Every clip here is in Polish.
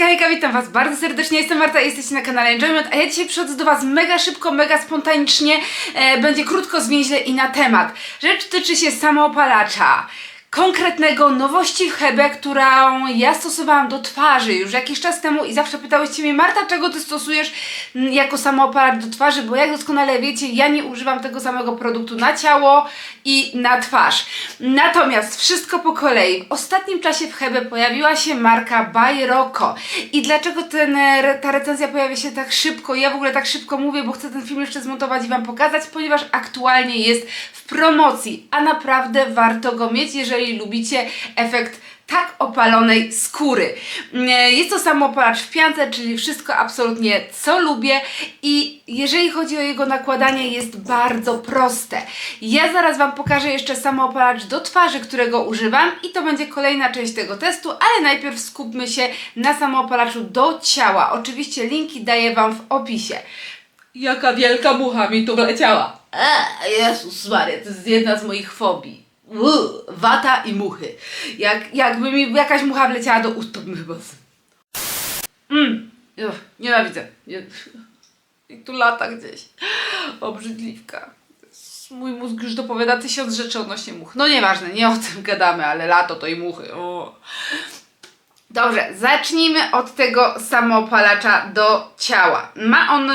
Hejka, hejka, witam Was bardzo serdecznie, jestem Marta, jesteście na kanale Enjoyment, a ja dzisiaj przychodzę do Was mega szybko, mega spontanicznie, e, będzie krótko, zwięźle i na temat. Rzecz tyczy się samoopalacza. Konkretnego nowości w Hebe, którą ja stosowałam do twarzy już jakiś czas temu i zawsze pytałyście mnie, Marta, czego Ty stosujesz mm, jako samoopalacz do twarzy, bo jak doskonale wiecie, ja nie używam tego samego produktu na ciało i na twarz. Natomiast wszystko po kolei. W ostatnim czasie w Hebe pojawiła się marka Rocco. I dlaczego ten, ta recenzja pojawia się tak szybko? Ja w ogóle tak szybko mówię, bo chcę ten film jeszcze zmontować i Wam pokazać, ponieważ aktualnie jest w promocji, a naprawdę warto go mieć, jeżeli lubicie efekt tak opalonej skóry. E, Jest to samoopalacz w piance, czyli wszystko absolutnie co lubię i jeżeli chodzi o jego nakładanie jest bardzo proste. Ja zaraz Wam pokażę jeszcze samoopalacz do twarzy, którego używam i to będzie kolejna część tego testu, ale najpierw skupmy się na samoopalaczu do ciała. Oczywiście linki daję Wam w opisie. Jaka wielka mucha mi tu wleciała. Eee, Jezus Maria, to jest jedna z moich fobii. Uuu, wata i muchy. Jak, jakby mi jakaś mucha wleciała do ust, to bym chyba... Mm, uff, nienawidzę. Nie, tu lata gdzieś. Obrzydliwka. Mój mózg już dopowiada tysiąc rzeczy odnośnie much. No nieważne, nie o tym gadamy, ale lato to i muchy. Dobrze, zacznijmy od tego samoopalacza do ciała. Ma on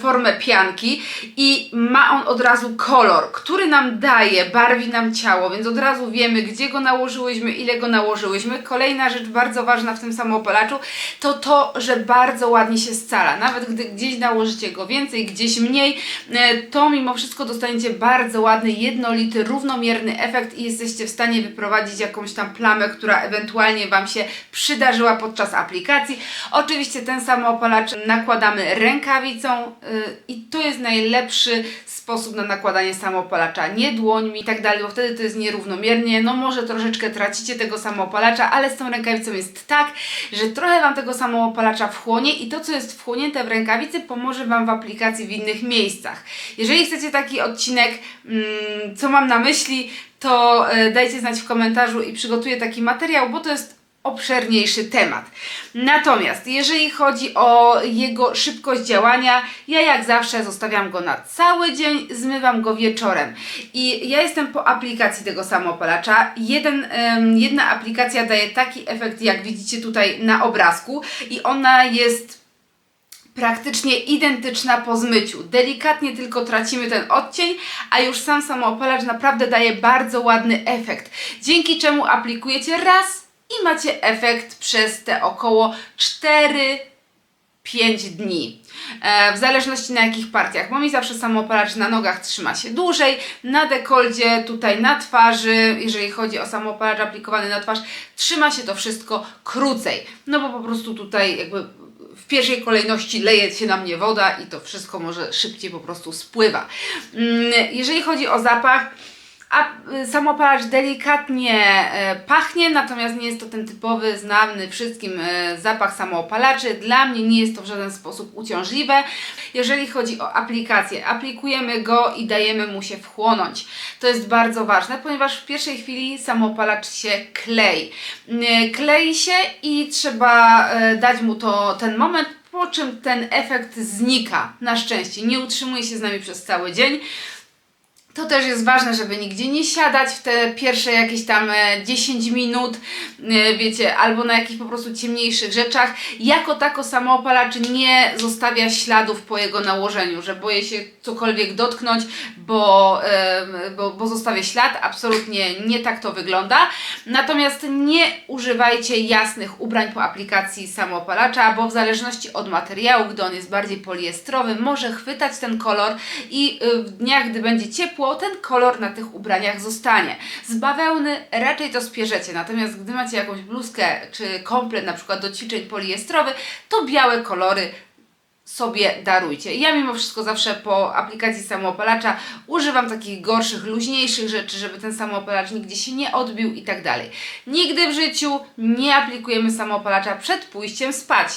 formę pianki i ma on od razu kolor, który nam daje, barwi nam ciało, więc od razu wiemy, gdzie go nałożyłyśmy, ile go nałożyłyśmy. Kolejna rzecz bardzo ważna w tym samoopalaczu to to, że bardzo ładnie się scala. Nawet gdy gdzieś nałożycie go więcej, gdzieś mniej, e, to mimo wszystko dostaniecie bardzo ładny, jednolity, równomierny efekt i jesteście w stanie wyprowadzić jakąś tam plamę, która ewentualnie Wam się przydarzyła podczas aplikacji. Oczywiście ten samoopalacz nakładamy rękawicą yy, i to jest najlepszy sposób na nakładanie samoopalacza, nie dłońmi i tak dalej, bo wtedy to jest nierównomiernie, no może troszeczkę tracicie tego samoopalacza, ale z tą rękawicą jest tak, że trochę Wam tego samoopalacza wchłonie i to, co jest wchłonięte w rękawicy, pomoże Wam w aplikacji w innych miejscach. Jeżeli chcecie taki odcinek, mm, co mam na myśli, to e, dajcie znać w komentarzu i przygotuję taki materiał, bo to jest obszerniejszy temat. Natomiast jeżeli chodzi o jego szybkość działania, ja jak zawsze zostawiam go na cały dzień, zmywam go wieczorem. I ja jestem po aplikacji tego samoopalacza. Jeden, jedna aplikacja daje taki efekt, jak widzicie tutaj na obrazku i ona jest praktycznie identyczna po zmyciu. Delikatnie tylko tracimy ten odcień, a już sam samoopalacz naprawdę daje bardzo ładny efekt. Dzięki czemu aplikujecie raz i macie efekt przez te około 4 5 dni. E, w zależności na jakich partiach, bo mi zawsze samoopalacz na nogach trzyma się dłużej, na dekoldzie, tutaj na twarzy, jeżeli chodzi o samoopalacz aplikowany na twarz, trzyma się to wszystko krócej. No bo po prostu tutaj jakby w pierwszej kolejności leje się na mnie woda i to wszystko może szybciej po prostu spływa. Mm, Jeżeli chodzi o zapach, a y, samoopalacz delikatnie e, pachnie, natomiast nie jest to ten typowy, znany wszystkim e, zapach samoopalaczy. Dla mnie nie jest to w żaden sposób uciążliwe. Jeżeli chodzi o aplikację, aplikujemy go i dajemy mu się wchłonąć. To jest bardzo ważne, ponieważ w pierwszej chwili samoopalacz się klei. Klei się i trzeba e, dać mu to ten moment, po czym ten efekt znika. Na szczęście nie utrzymuje się z nami przez cały dzień. To też jest ważne, żeby nigdzie nie siadać w te pierwsze jakieś tam e, 10 minut, e, wiecie, albo na jakichś po prostu ciemniejszych rzeczach. Jako tako samoopalacz nie zostawia śladów po jego nałożeniu, że boję się cokolwiek dotknąć, bo, bo, bo zostawię ślad. Absolutnie nie tak to wygląda. Natomiast nie używajcie jasnych ubrań po aplikacji samoopalacza, bo w zależności od materiału, gdy on jest bardziej poliestrowy, może chwytać ten kolor i y, w dniach, gdy będzie ciepło, ten kolor na tych ubraniach zostanie. Z bawełny raczej to spierzecie, natomiast gdy macie jakąś bluzkę czy komplet na przykład do ćwiczeń poliestrowy, to białe kolory sobie darujcie. Ja mimo wszystko zawsze po aplikacji samoopalacza używam takich gorszych, luźniejszych rzeczy, żeby ten samoopalacz nigdzie się nie odbił i tak dalej. Nigdy w życiu nie aplikujemy samoopalacza przed pójściem spać.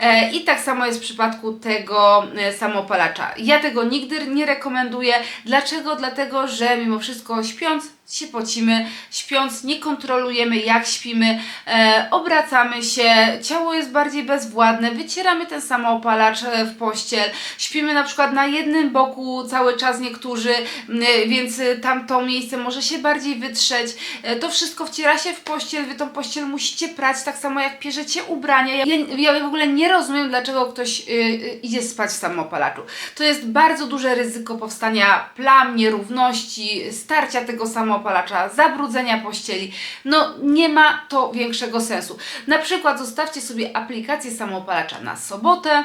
E, I tak samo jest w przypadku tego e, samoopalacza. Ja tego nigdy nie rekomenduję. Dlaczego? Dlatego, że mimo wszystko śpiąc się pocimy, śpiąc nie kontrolujemy jak śpimy, e, obracamy się, ciało jest bardziej bezwładne, wycieramy ten samoopalacz e, w pościel, śpimy na przykład na jednym boku cały czas niektórzy, m, więc e, tamto miejsce może się bardziej wytrzeć. E, to wszystko wciera się w pościel, wy tą pościel musicie prać, tak samo jak pierzecie ubrania. Ja, ja w ogóle nie rozumiem, dlaczego ktoś y, y, idzie spać w samoopalaczu. To jest bardzo duże ryzyko powstania plam, nierówności, starcia tego samoopalacza, zabrudzenia pościeli. No nie ma to większego sensu. Na przykład zostawcie sobie aplikację samoopalacza na sobotę,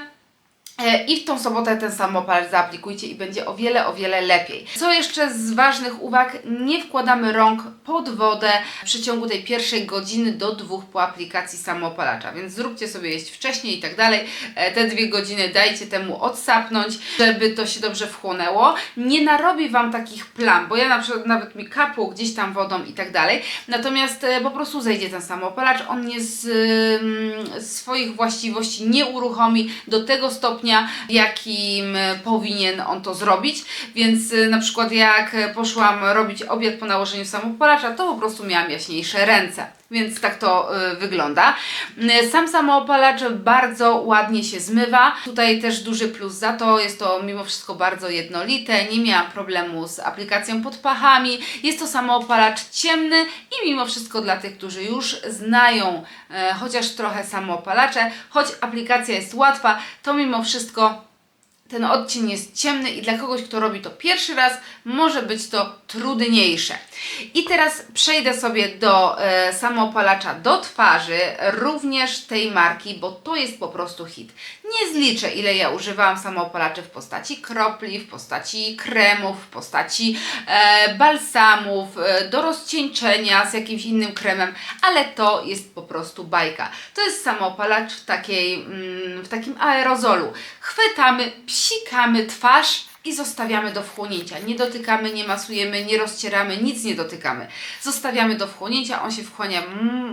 I w tą sobotę ten samopal zaaplikujcie i będzie o wiele, o wiele lepiej. Co jeszcze z ważnych uwag? Nie wkładamy rąk pod wodę w przeciągu tej pierwszej godziny do dwóch po aplikacji samoopalacza, więc zróbcie sobie jeść wcześniej i tak dalej. E, Te dwie godziny dajcie temu odsapnąć, żeby to się dobrze wchłonęło. Nie narobi Wam takich plam, bo ja na przykład nawet mi kapło gdzieś tam wodą i tak dalej. Natomiast e, po prostu zejdzie ten samoopalacz, on nie z ym, swoich właściwości nie uruchomi do tego stopnia, jakim e, powinien on to zrobić. Więc e, na przykład jak e, poszłam robić obiad po nałożeniu samoopalacza, to po prostu miałam jaśniejsze ręce. Więc tak to y, wygląda. Y, Sam samoopalacz bardzo ładnie się zmywa. Tutaj też duży plus za to, jest to mimo wszystko bardzo jednolite. Nie miałam problemu z aplikacją pod pachami. Jest to samoopalacz ciemny i mimo wszystko dla tych, którzy już znają e, chociaż trochę samoopalacze, choć aplikacja jest łatwa, to mimo wszystko ten odcień jest ciemny i dla kogoś, kto robi to pierwszy raz, może być to trudniejsze. I teraz przejdę sobie do e, samoopalacza do twarzy, również tej marki, bo to jest po prostu hit. Nie zliczę, ile ja używałam samoopalaczy w postaci kropli, w postaci kremów, w postaci e, balsamów, e, do rozcieńczenia z jakimś innym kremem, ale to jest po prostu bajka. To jest samoopalacz w, takiej, mm, w takim aerozolu. Chwytamy, psikamy twarz i zostawiamy do wchłonięcia. Nie dotykamy, nie masujemy, nie rozcieramy, nic nie dotykamy. Zostawiamy do wchłonięcia, on się wchłania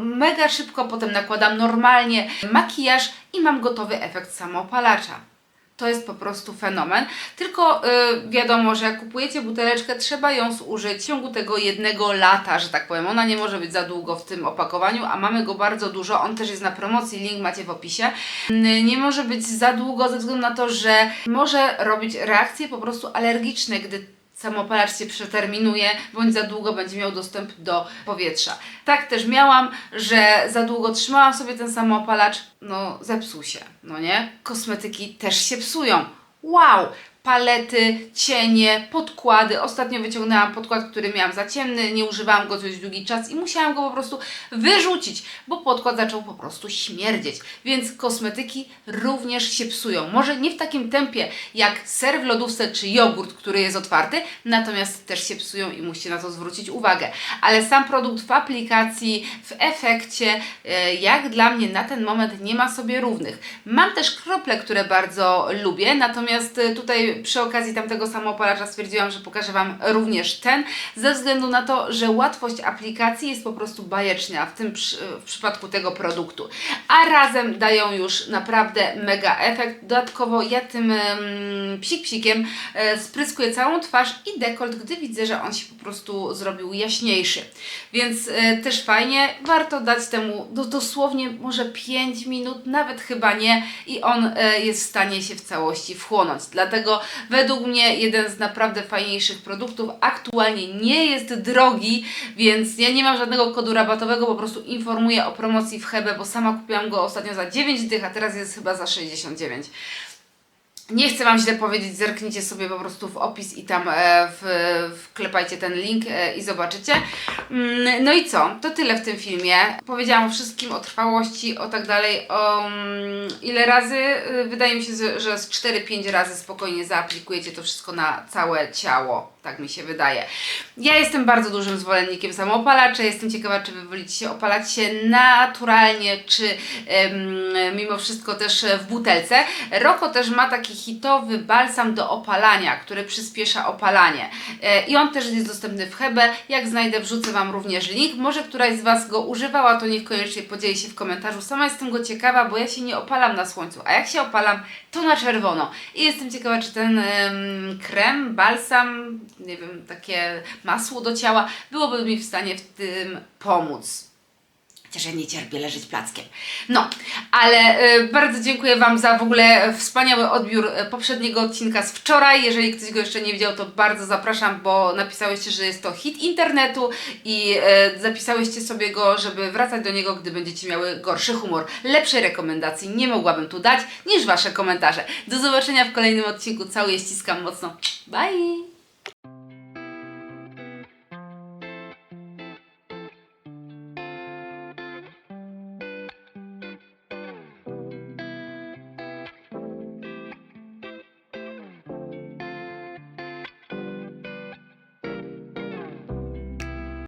mega szybko, potem nakładam normalnie makijaż i mam gotowy efekt samoopalacza. To jest po prostu fenomen. Tylko y, wiadomo, że jak kupujecie buteleczkę, trzeba ją zużyć w ciągu tego jednego lata, że tak powiem. Ona nie może być za długo w tym opakowaniu, a mamy go bardzo dużo. On też jest na promocji, link macie w opisie. Y, Nie może być za długo ze względu na to, że może robić reakcje po prostu alergiczne, gdy samopalacz się przeterminuje, bądź za długo będzie miał dostęp do powietrza. Tak też miałam, że za długo trzymałam sobie ten samopalacz, no zepsuł się, no nie? Kosmetyki też się psują. Wow! Palety, cienie, podkłady. Ostatnio wyciągnęłam podkład, który miałam za ciemny, nie używałam go dość długi czas i musiałam go po prostu wyrzucić, bo podkład zaczął po prostu śmierdzieć. Więc kosmetyki również się psują. Może nie w takim tempie jak ser w lodówce czy jogurt, który jest otwarty, natomiast też się psują i musicie na to zwrócić uwagę. Ale sam produkt w aplikacji, w efekcie, e, jak dla mnie na ten moment nie ma sobie równych. Mam też krople, które bardzo lubię, natomiast e, tutaj przy okazji tamtego samoopalacza stwierdziłam, że pokażę Wam również ten, ze względu na to, że łatwość aplikacji jest po prostu bajeczna w tym w przypadku tego produktu. A razem dają już naprawdę mega efekt. Dodatkowo ja tym em, psik-psikiem e, spryskuję całą twarz i dekolt, gdy widzę, że on się po prostu zrobił jaśniejszy. Więc e, też fajnie, warto dać temu do, dosłownie może 5 minut, nawet chyba nie i on e, jest w stanie się w całości wchłonąć. Dlatego według mnie jeden z naprawdę fajniejszych produktów. Aktualnie nie jest drogi, więc ja nie mam żadnego kodu rabatowego, po prostu informuję o promocji w Hebe, bo sama kupiłam go ostatnio za 9 dych, a teraz jest chyba za 69. Nie chcę Wam źle powiedzieć, zerknijcie sobie po prostu w opis i tam e, w, wklepajcie ten link e, i zobaczycie. Mm, No i co? To tyle w tym filmie. Powiedziałam o wszystkim, o trwałości, o tak dalej, o mm, ile razy. Y, Wydaje mi się, że z 4-5 razy spokojnie zaaplikujecie to wszystko na całe ciało. Tak mi się wydaje. Ja jestem bardzo dużym zwolennikiem samoopalaczy. Jestem ciekawa, czy Wy wolicie się opalać się naturalnie, czy em, mimo wszystko też w butelce. Roko też ma taki hitowy balsam do opalania, który przyspiesza opalanie. E, I on też jest dostępny w Hebe. Jak znajdę, wrzucę Wam również link. Może któraś z Was go używała, to niech koniecznie podzieli się w komentarzu. Sama jestem go ciekawa, bo ja się nie opalam na słońcu, a jak się opalam, to na czerwono. I jestem ciekawa, czy ten em, krem, balsam, nie wiem, takie masło do ciała, byłoby mi w stanie w tym pomóc. Chociaż ja nie cierpię leżeć plackiem. No, ale y, bardzo dziękuję Wam za w ogóle wspaniały odbiór y, poprzedniego odcinka z wczoraj. Jeżeli ktoś go jeszcze nie widział, to bardzo zapraszam, bo napisałyście, że jest to hit internetu i y, zapisałyście sobie go, żeby wracać do niego, gdy będziecie miały gorszy humor. Lepszej rekomendacji nie mogłabym tu dać niż Wasze komentarze. Do zobaczenia w kolejnym odcinku. Całuję, ściskam mocno. Bye!